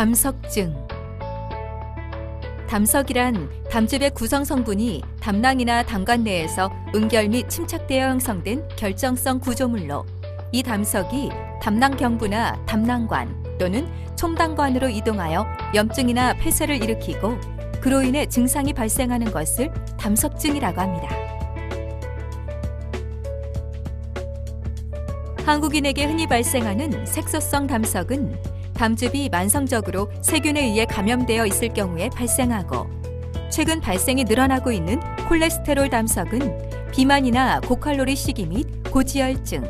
담석증 담석이란 담즙의 구성 성분이 담낭이나 담관 내에서 응결 및 침착되어 형성된 결정성 구조물로 이 담석이 담낭 경부나 담낭관 또는 총당관으로 이동하여 염증이나 폐쇄를 일으키고 그로 인해 증상이 발생하는 것을 담석증이라고 합니다. 한국인에게 흔히 발생하는 색소성 담석은 담즙이 만성적으로 세균에 의해 감염되어 있을 경우에 발생하고 최근 발생이 늘어나고 있는 콜레스테롤 담석은 비만이나 고칼로리 식이 및 고지혈증,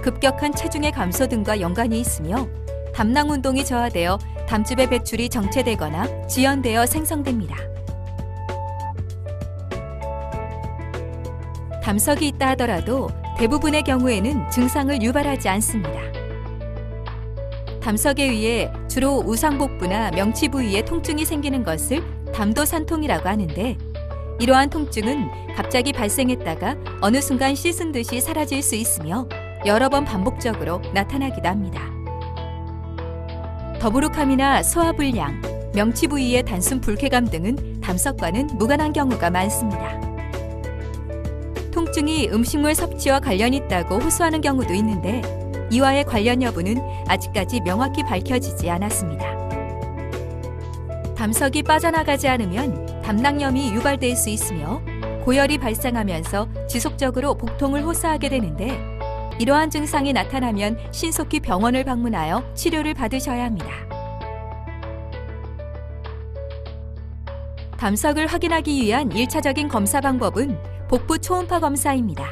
급격한 체중의 감소 등과 연관이 있으며 담낭 운동이 저하되어 담즙의 배출이 정체되거나 지연되어 생성됩니다. 담석이 있다 하더라도 대부분의 경우에는 증상을 유발하지 않습니다. 담석에 의해 주로 우상복부나 명치 부위에 통증이 생기는 것을 담도산통이라고 하는데 이러한 통증은 갑자기 발생했다가 어느 순간 씻은 듯이 사라질 수 있으며 여러 번 반복적으로 나타나기도 합니다. 더부룩함이나 소화불량, 명치 부위의 단순 불쾌감 등은 담석과는 무관한 경우가 많습니다. 통증이 음식물 섭취와 관련이 있다고 호소하는 경우도 있는데 이와의 관련 여부는 아직까지 명확히 밝혀지지 않았습니다. 담석이 빠져나가지 않으면 담낭염이 유발될 수 있으며 고열이 발생하면서 지속적으로 복통을 호소하게 되는데 이러한 증상이 나타나면 신속히 병원을 방문하여 치료를 받으셔야 합니다. 담석을 확인하기 위한 1차적인 검사 방법은 복부 초음파 검사입니다.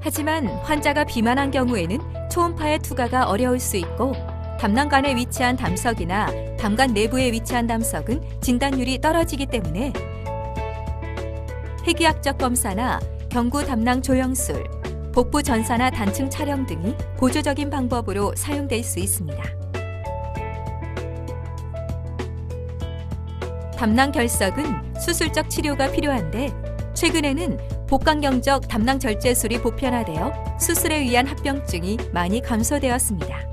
하지만 환자가 비만한 경우에는 초음파의 투과가 어려울 수 있고 담낭관에 위치한 담석이나 담관 내부에 위치한 담석은 진단율이 떨어지기 때문에 핵의학적 검사나 경구 담낭 조영술, 복부 전사나 단층 촬영 등이 보조적인 방법으로 사용될 수 있습니다. 담낭 결석은 수술적 치료가 필요한데 최근에는 복강경적 담낭 절제술이 보편화되어 수술에 의한 합병증이 많이 감소되었습니다.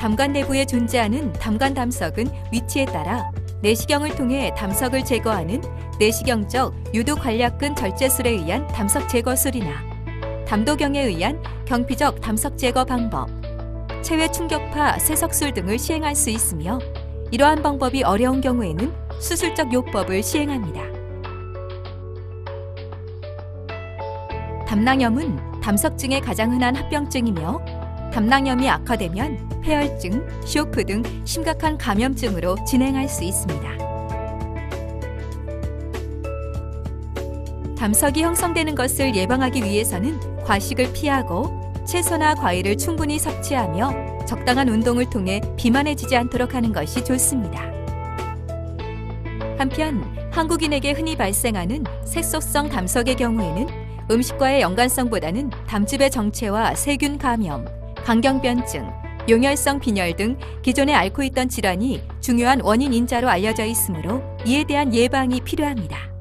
담관 내부에 존재하는 담관 담석은 위치에 따라 내시경을 통해 담석을 제거하는 내시경적 유도 관략근 절제술에 의한 담석 제거술이나 담도경에 의한 경피적 담석 제거 방법, 체외 충격파 세석술 등을 시행할 수 있으며 이러한 방법이 어려운 경우에는 수술적 요법을 시행합니다. 담낭염은 담석 증의 가장 흔한 합병증이며 담낭염이 악화되면 폐혈증, 쇼크 등 심각한 감염증으로 진행할 수 있습니다. 담석이 형성되는 것을 예방하기 위해서는 과식을 피하고 채소나 과일을 충분히 섭취하며 적당한 운동을 통해 비만해지지 않도록 하는 것이 좋습니다. 한편 한국인에게 흔히 발생하는 색소성 담석의 경우에는 음식과의 연관성보다는 담즙의 정체와 세균 감염, 강경변증, 용혈성 빈혈 등 기존에 앓고 있던 질환이 중요한 원인 인자로 알려져 있으므로 이에 대한 예방이 필요합니다.